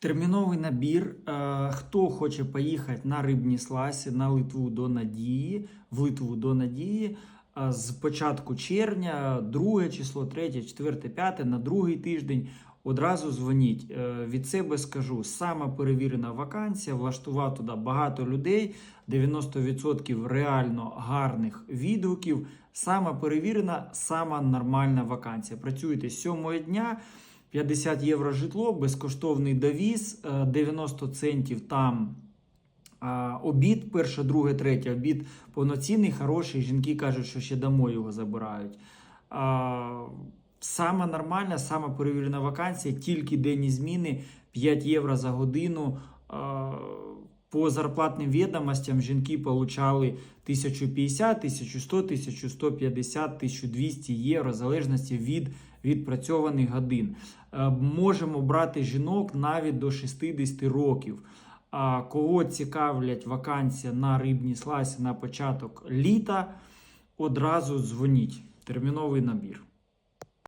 Терміновий набір. Е, Хто хоче поїхати на рибні сласі на Литву до Надії, в Литву до Надії е, з початку червня, 2 число, 3, 4, 5, на другий тиждень. Одразу дзвоніть. Е, Від себе скажу, сама перевірена вакансія, влаштував туди багато людей, 90% реально гарних відгуків. Сама перевірена, сама нормальна вакансія. Працюєте з 7 дня. 50 євро житло, безкоштовний довіз, е, 90 центів там обід, перше, друге, третє обід повноцінний, хороший. Жінки кажуть, що ще домой його забирають. Сама нормальна, сама перевірена вакансія, тільки денні зміни, 5 євро за годину. По зарплатним відомостям жінки получали 1050, 1100, 1150, 1200 євро, в залежності від відпрацьованих годин. Е, Можемо брати жінок навіть до 60 років. А кого цікавлять вакансія на рибній сласі на початок літа, одразу дзвоніть. Терміновий набір.